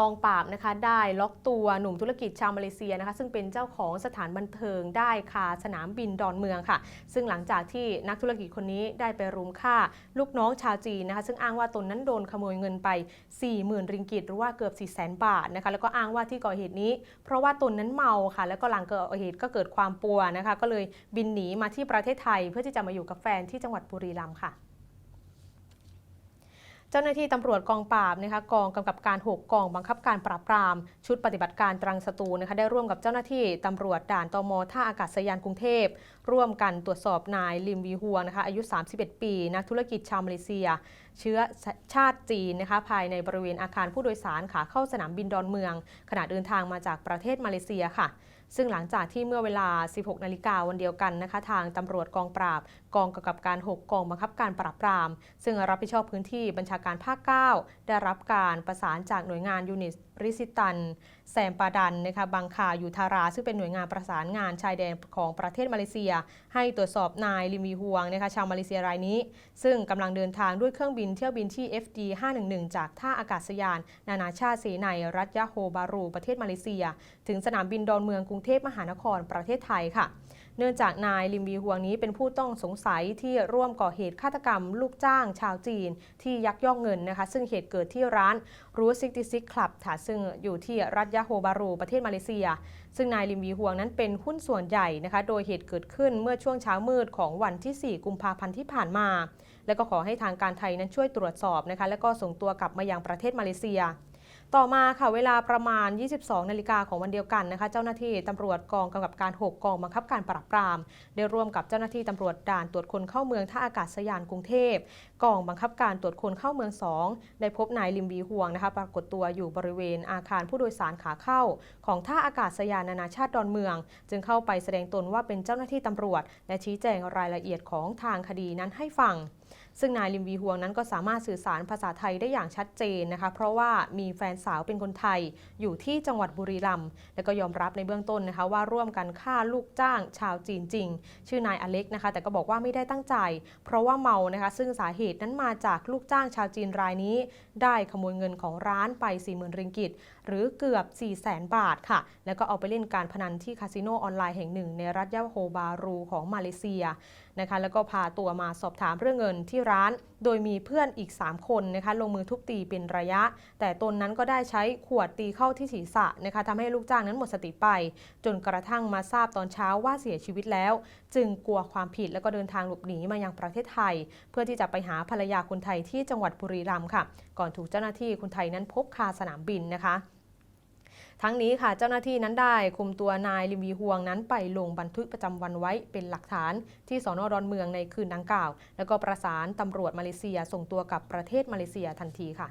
กองปราบนะคะได้ล็อกตัวหนุ่มธุรกิจชาวมาเลเซียนะคะซึ่งเป็นเจ้าของสถานบันเทิงได้คาสนามบินดอนเมืองค่ะ ซึ่งหลังจากที่นักธุรกิจคนนี้ได้ไปรุมฆ่า ลูกน้องชาวจีนนะคะซึ่งอ้างว่าตนนั้นโดนขโมยเงินไป 40,000 ริงกิตหรือว่าเกือบ 4 0 0 0 0 0 บาทนะคะแล้วก็อ้างว่าที่ก่อเหตุนี้ เพราะว่าตนนั้นเมาค่ะ แล้วก็หลังเกิดเหตุก็เกิดความปัวนะคะก็เลยบินหนีมาที่ประเทศไทยเพื่อที่จะมาอยู่กับแฟนที่จังหวัดบุรีรัมย์ค่ะ เจ้าหน้าที่ตำรวจกองปราบนะคะกองกำกับการ 6 กองบังคับการปราบปราม ชุดปฏิบัติการตรังสตูนะคะได้ร่วมกับเจ้าหน้าที่ตำรวจด่านตมท่าอากาศยานกรุงเทพ ร่วมกันตรวจสอบนายลิมวีฮัวนะคะอายุ 31 ปี นักธุรกิจชาวมาเลเซีย เชื้อชาติจีนนะคะภายในบริเวณอาคารผู้โดยสารขาเข้าสนามบินดอนเมือง ขณะเดินทางมาจากประเทศมาเลเซียค่ะซึ่งหลังจากที่เมื่อเวลา 16 นาฬิกาวันเดียวกันนะคะ ทางตำรวจกองปราบ กองกำกับการ 6 กองบังคับการปราบปราม ซึ่งรับผิดชอบพื้นที่บัญชาการภาค 9 ได้รับการประสานจากหน่วยงานยูนิตริสิตัน แซมปาดันนะคะบางคายูทารา ซึ่งเป็นหน่วยงานประสานงานชายแดนของประเทศมาเลเซียให้ตรวจสอบนายลิมวีฮวงนะคะชาวมาเลเซียรายนี้ ซึ่งกำลังเดินทางด้วยเครื่องบินเที่ยวบินที่ FD 511 จากท่าอากาศยาน นานาชาติเสไนรัฐยะโฮบารู ประเทศมาเลเซีย ถึงสนามบินดอนเมืองกรุงเทพมหานครประเทศไทยค่ะ เนื่องจากนายลิมวีฮวงนี้เป็นผู้ต้องสงสัยที่ร่วมก่อเหตุฆาตกรรม ลูกจ้างชาวจีน ที่ยักยอกเงินนะคะ ซึ่งเหตุเกิดที่ร้านรูซิกติซิกคลับค่ะซึ่งอยู่ที่รัฐยะโฮบารูประเทศมาเลเซีย ซึ่งนายลิมวีฮวงนั้นเป็นหุ้นส่วนใหญ่นะคะ โดยเหตุเกิดขึ้นเมื่อช่วงเช้ามืดของวันที่ 4 กุมภาพันธ์ที่ผ่านมา และก็ขอให้ทางการไทยนั้นช่วยตรวจสอบนะคะ และก็ส่งตัวกลับมายังประเทศมาเลเซีย ต่อมาค่ะเวลาประมาณ 22 นาฬิกาของวันเดียวกันนะคะ เจ้าหน้าที่ตำรวจกองกำกับการ 6 กองบังคับการปราบปราม ได้ร่วมกับเจ้าหน้าที่ตำรวจด่านตรวจคนเข้าเมืองท่าอากาศยานกรุงเทพ กองบังคับการตรวจคนเข้าเมือง 2 ได้พบนายลิมบีฮวงนะคะปรากฏตัวอยู่บริเวณอาคารผู้โดยสารขาเข้า ของท่าอากาศยานนานาชาติดอนเมือง จึงเข้าไปแสดงตนว่าเป็นเจ้าหน้าที่ตำรวจ และชี้แจงรายละเอียดของทางคดีนั้นให้ฟัง ซึ่งนายลิมวีฮวงนั้นก็สามารถสื่อสารภาษาไทยได้อย่างชัดเจนนะคะ เพราะว่ามีแฟนสาวเป็นคนไทยอยู่ที่จังหวัดบุรีรัมย์และก็ยอมรับในเบื้องต้นนะคะ ว่าร่วมกันฆ่าลูกจ้างชาวจีนจริง ชื่อนายอเล็กนะคะ แต่ก็บอกว่าไม่ได้ตั้งใจ เพราะว่าเมานะคะ ซึ่งสาเหตุนั้นมาจากลูกจ้างชาวจีนรายนี้ ได้ขโมยเงินของร้านไป 40,000ริงกิตหรือเกือบ 400,000บาทค่ะ แล้วก็เอาไปเล่นการพนันที่คาสิโนออนไลน์แห่งหนึ่ง ในรัฐยะโฮบารูของมาเลเซียนะคะแล้วก็พาตัวมาสอบถามเรื่องเงินที่ร้าน โดยมีเพื่อนอีก 3 คนนะคะลงมือทุบตีเป็นระยะ แต่ตนนั้นก็ได้ใช้ขวดตีเข้าที่ศีรษะนะคะทำให้ลูกจ้างนั้นหมดสติไป จนกระทั่งมาทราบตอนเช้าว่าเสียชีวิตแล้ว จึงกลัวความผิดแล้วก็เดินทางหลบหนีมายังประเทศไทย เพื่อที่จะไปหาภรรยาคนไทยที่จังหวัดบุรีรัมย์ค่ะ ก่อนถูกเจ้าหน้าที่คนไทยนั้นพบคาสนามบินนะคะ ทั้งนี้ค่ะเจ้าหน้าที่นั้นได้คุมตัวนายลิมวีฮวงนั้นไปลงบันทึกประจำวันไว้เป็นหลักฐานที่สอนอดอนเมืองในคืนดังกล่าว แล้วก็ประสานตำรวจมาเลเซียส่งตัวกลับประเทศมาเลเซียทันทีค่ะ